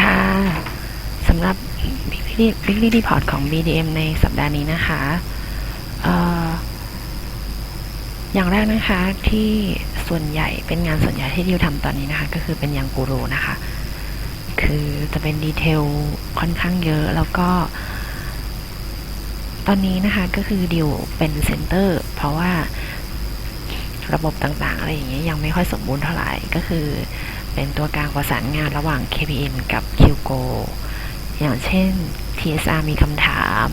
ค่ะสำหรับ Weekly Report ของ BDM ในสัปดาห์นี้นะคะอออย่างแรกนะคะที่ส่วนใหญ่เป็นงานส่วนใหญ่ที่ดิวทำตอนนี้นะคะ ก็คือเป็นยังกูรูนะคะ คือจะเป็นดีเทลค่อนข้างเยอะแล้วก็ ตอนนี้นะคะก็คือดิวเป็นเซ็นเตอร์ เพราะว่าระบบต่างๆ อะไรอย่างเงี้ยยังไม่ค่อยสมบูรณ์เท่าไหร่ก็คือ เป็นตัวกลางประสานงานระหว่าง KPN กับ QGO อย่างเช่น TSR มีคำถาม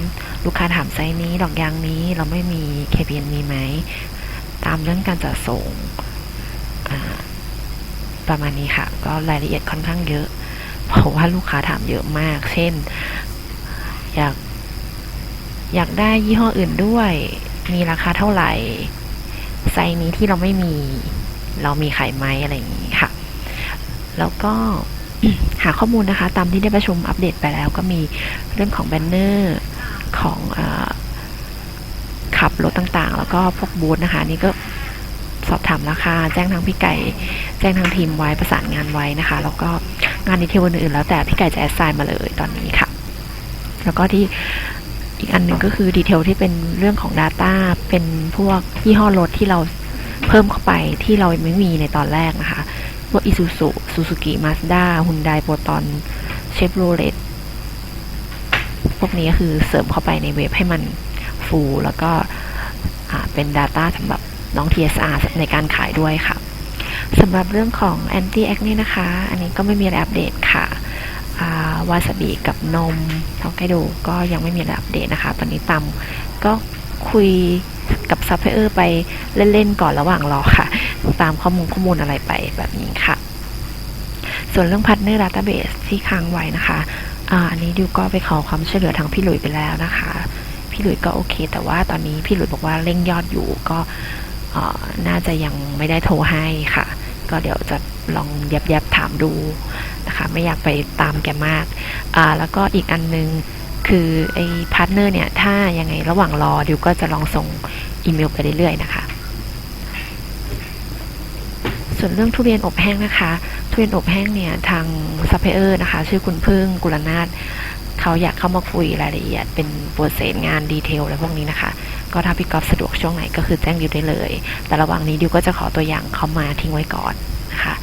ลูกค้าถามไซส์นี้ดอกยางนี้เราไม่มี KPN มีไหม ตามเรื่องการจัดส่งประมาณนี้ค่ะ ก็รายละเอียดค่อนข้างเยอะ เพราะว่าลูกค้าถามเยอะมาก เช่น อยากอยากได้ยี่ห้ออื่นด้วย มีราคาเท่าไหร่ ไซส์นี้ที่เราไม่มี เรามีขายไหมอะไรอย่างนี้ แล้วก็หาข้อมูลนะคะ ตามที่ได้ประชุมอัปเดตไปแล้ว ก็มีเรื่องของแบนเนอร์ของอขับรถต่างๆ แล้วก็พวกบูธนะคะ นี่ก็สอบถามราคาแจ้งทางพี่ไก่ แจ้งทางทีมไว้ประสานงานไว้นะคะ แล้วก็งานดีเทลอื่นๆแล้วแต่พี่ไก่จะแอดไซน์มาเลยตอนนี้ค่ะ แล้วก็ที่อีกอันหนึ่งก็คือดีเทลที่เป็นเรื่องของ Data เป็นพวกยี่ห้อรถที่เราเพิ่มเข้าไปที่เราไม่มีในตอนแรกนะคะ วก Isuzu Suzuki Mazda Hyundai Proton Chevrolet พวกนี้ก็คือเสริมเข้าไปในเว็บให้มันฟูลแล้วก็เป็น Data สำหรับน้อง TSR ในการขายด้วยค่ะสำหรับเรื่องของ Anti Acne นะคะ อันนี้ก็ไม่มีอะไรอัปเดตค่ะวาซาบิกับนมทอกไกโดก็ยังไม่มีอะไรอัปเดตนะคะ ตอนนี้ตามก็คุยกับซัพพลายเออร์ไปเล่น ๆ ก่อนระหว่างรอค่ะ ตามข้อมูลข้อมูลอะไรไปแบบนี้ค่ะ ส่วนเรื่องพัฒเนอร์ดัตเบสที่ค้างไว้นะคะอ่าอันนี้ดิวก็ไปขอความช่วยเหลือทางพี่หลุยไปแล้วนะคะ พี่หลุยก็โอเค แต่ว่าตอนนี้พี่หลุยบอกว่าเร่งยอดอยู่ก็น่าจะยังไม่ได้โทรให้ค่ะ ก็เดี๋ยวจะลองแยบๆถามดูนะคะ ไม่อยากไปตามแกมากอ่าแล้วก็อีกอันนึงคือไอ้พาร์ทเนอร์เนี่ย ถ้ายังไงระหว่างรอดิวก็จะลองส่งอีเมลไปเรื่อยๆนะคะ ส่วนเรื่องทุเรียนอบแห้งนะคะ ทุเรียนอบแห้งเนี่ยทางซัพพลายเออร์นะคะ ชื่อคุณพึ่งกุลนาถเขาอยากเข้ามาคุยรายละเอียด เป็นโปรเซสงานดีเทลอะไรพวกนี้นะคะ ก็ถ้าพี่กอฟสะดวกช่วงไหนก็คือแจ้งดิวได้เลย แต่ระหว่างนี้ดิวก็จะขอตัวอย่างเขามาทิ้งไว้ก่อนนะคะ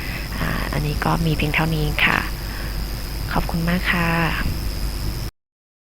อันนี้ก็มีเพียงเท่านี้ค่ะ ขอบคุณมากค่ะ